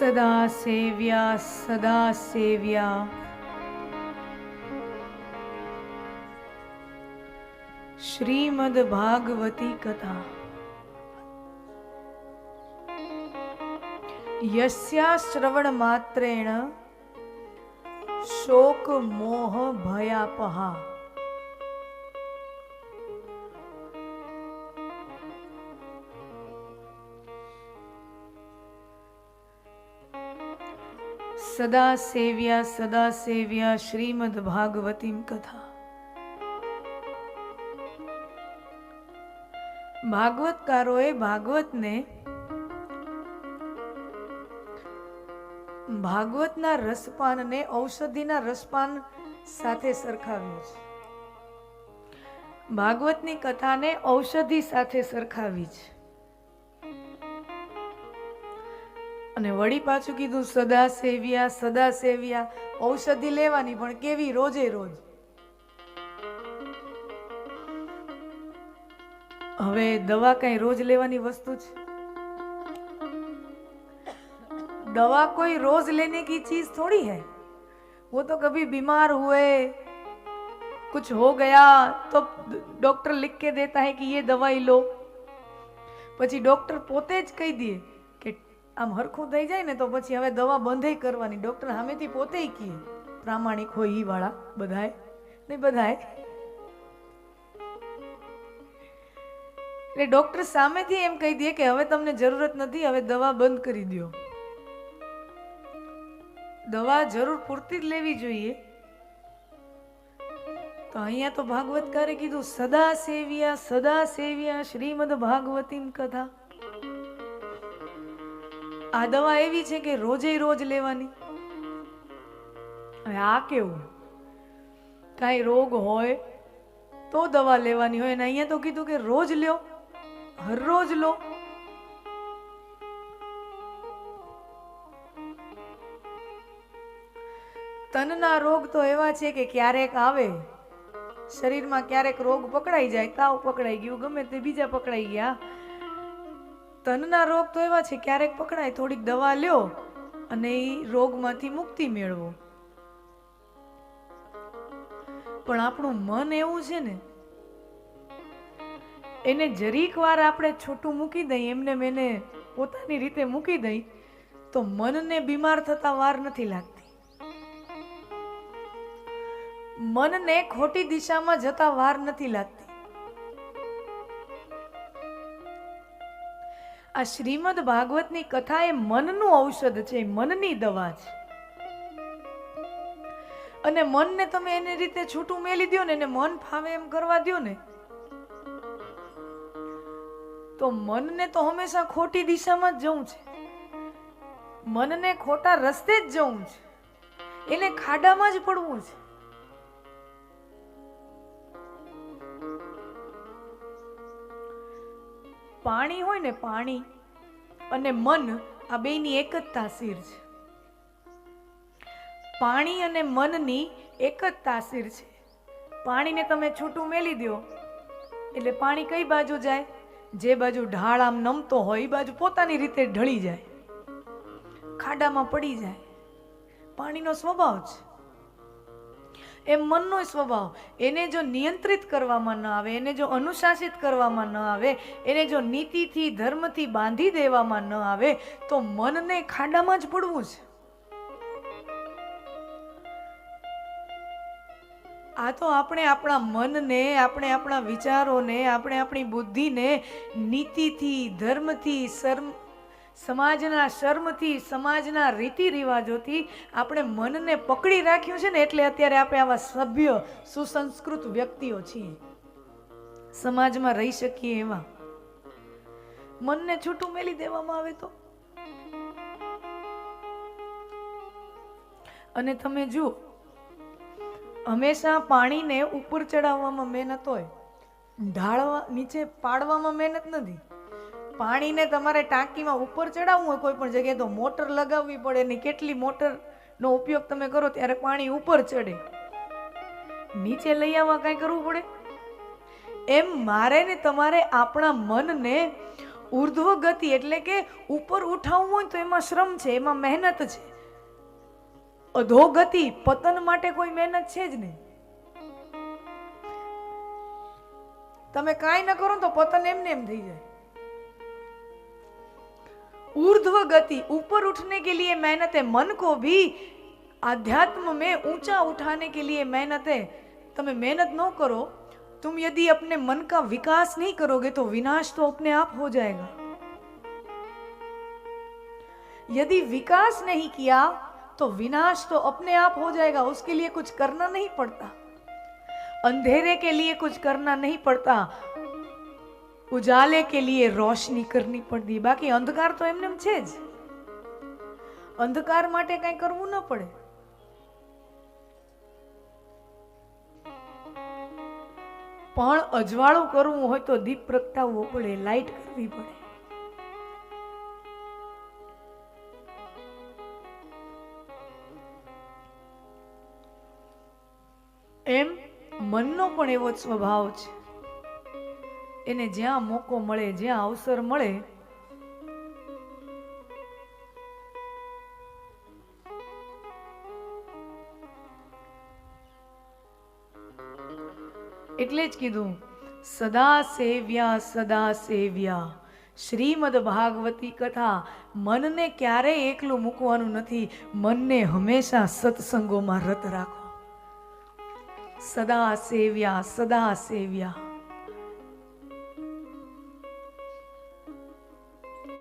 સદા સેવ્યા સદા સેવ્યા શ્રીમદ ભાગવતી કથા યસ્યા શ્રવણ માત્રેણ શોક મોહ ભયાપહા સદા સેવ્યા સદા સેવ્યા શ્રીમદ ભાગવતી કથા ભાગવતકારોએ ભાગવતને ભાગવતના રસપાનને ઔષધિના રસપાન સાથે સરખાવ્યું છે। ભાગવતની કથાને ઔષધિ સાથે સરખાવી છે। અને વળી પાછું કીધું સદા સેવ્યા સદા સેવ્યા ઔષધિ લેવાની પણ કેવી રોજે રોજ હવે દવા કઈ રોજ લેવાની વસ્તુ છે दवा कोई रोज लेने की चीज थोड़ी है वो तो कभी बीमार हुए कुछ हो गया तो डॉक्टर लिख के देता है कि ये दवाई लो પછી ડોક્ટર પોતે જ કહી દે કે આમ હરખું થઈ જાય ને તો પછી હવે દવા બંધ કરવાની. ડૉક્ટર સામેથી પોતે કહે, પ્રામાણિક હોય ઈ વાળા, બધાય. નહીં બધાય. એટલે ડૉક્ટર સામેથી એમ કહી દે કે હવે તમને જરૂરત નથી, હવે દવા બંધ કરી દો દવા જરૂર પૂરતી જ લેવી જોઈએ. તો અહીંયા તો ભાગવતકારે કીધું, સદા સેવ્યા સદા સેવ્યા, શ્રીમદ ભાગવતીમ કથા. આ દવા એવી છે કે રોજે રોજ લેવાની. આ કેવું? કાંઈ રોગ હોય તો દવા લેવાની હોય, અને અહીંયા તો કીધું કે રોજ લ્યો, હરરોજ લો. તનના રોગ તો એવા છે કે ક્યારેક આવે, શરીરમાં ક્યારેક રોગ પકડાઈ જાય, તાવ પકડાઈ ગયું, ગમે તે બીજા પકડાઈ ગયા તનના રોગ તો એવા છે, ક્યારેક પકડાય, થોડીક દવા લ્યો અને એ રોગમાંથી મુક્તિ મેળવો. પણ આપણું મન એવું છે ને, એને જરીક વાર આપણે છોટું મૂકી દઈએ એમને મેને પોતાની રીતે મૂકી દઈ, તો મનને બીમાર થતા વાર નથી લાગતી. મનને ખોટી દિશામાં જતા વાર નથી લાગતી. આ શ્રીમદ ભાગવતની કથા એ મનનું ઔષધ છે મનની દવા છે. અને મનને તમે એની રીતે છૂટું મેલી દો ને, એને મન ફાવે એમ કરવા દો ને, તો મનને તો હંમેશા ખોટી દિશામાં જ જવું છે. મનને ખોટા રસ્તે જ જવું છે. એને ખાડામાં જ પડવું છે. પાણી હોય ને પાણી અને મન, આ બેની એક જ તાસીર છે. પાણી અને મનની એક જ તાસીર છે. પાણીને તમે છૂટું મેલી દો, એટલે પાણી કઈ બાજુ જાય? જે બાજુ ઢાળ આમ નમતો હોય, એ બાજુ પોતાની રીતે ઢળી જાય. ખાડામાં પડી જાય. પાણીનો સ્વભાવ છે એમ મનનો સ્વભાવ. એને જો નિયંત્રિત કરવામાં ન આવે, એને જો અનુશાસિત કરવામાં ન આવે, એને જો નીતિથી, ધર્મથી બાંધી દેવામાં ન આવે, તો મનને ખાડામાં જ પડવું છે. આ તો આપણે આપણા મનને, આપણે આપણા વિચારોને, આપણે આપણી બુદ્ધિને નીતિથી, ધર્મથી શર્મ સમાજના શર્મથી, સમાજના રીતિ રિવાજોથી આપણે મનને પકડી રાખ્યું છે ને એટલે અત્યારે આપણે આવા સભ્ય, સુસંસ્કૃત વ્યક્તિઓ છીએ. સમાજમાં રહી શકીએ એવા. મનને છૂટું મેલી દેવામાં આવે તો? અને તમે જુઓ, હંમેશા પાણીને ઉપર ચડાવવામાં મહેનત હોય. ઢાળવા, નીચે પાડવામાં મહેનત નથી. પાણીને તમારે ટાંકીમાં ઉપર ચડાવવું હોય કોઈ પણ જગ્યાએ તો મોટર લગાવવી પડે ને કેટલી મોટરનો ઉપયોગ તમે કરો ત્યારે પાણી ઉપર ચડે. નીચે લઈ આવવા કાંઈ કરવું પડે? એમ મારે ને તમારે આપણા મનને ઉર્ધ્વ ગતિ એટલે કે ઉપર ઉઠાવવું હોય તો એમાં શ્રમ છે, એમાં મહેનત છે. અધોગતિ પતન માટે કોઈ મહેનત છે જ નહીં. તમે કાંઈ ન કરો તો પતન એમને એમ થઈ જાય. ऊर्ध्व गति ऊपर उठने के लिए मेहनत है मन को भी आध्यात्म में ऊँचा उठाने के लिए मेहनत। है તમે मेहनत न करो। तुम यदि अपने मन का विकास नहीं करोगे तो विनाश तो अपने आप हो जाएगा। यदि विकास नहीं किया तो विनाश तो अपने आप हो जाएगा। उसके लिए कुछ करना नहीं पड़ता। अंधेरे के लिए कुछ करना नहीं पड़ता। उजाले के लिए रोशनी करनी પડતી બાકી અંધકાર તો એમને એમ છે જ અંધકાર માટે કઈ કરવું ન પડે પણ અજવાળું કરવું હોય તો દીપ પ્રગટાવવો પડે લાઈટ કરવી પડે એમ મનનો પણ એવો જ સ્વભાવ છે એને જ્યાં મોકો મળે, જ્યાં અવસર મળે, એટલે જ કીધું, સદા સેવ્યા સદા સેવ્યા. શ્રીમદ ભાગવતી કથા મનને ક્યારેય એકલું મૂકવાનું નથી, મનને હંમેશા સત્સંગોમાં રત રાખો. સદા સેવ્યા સદા સેવ્યા.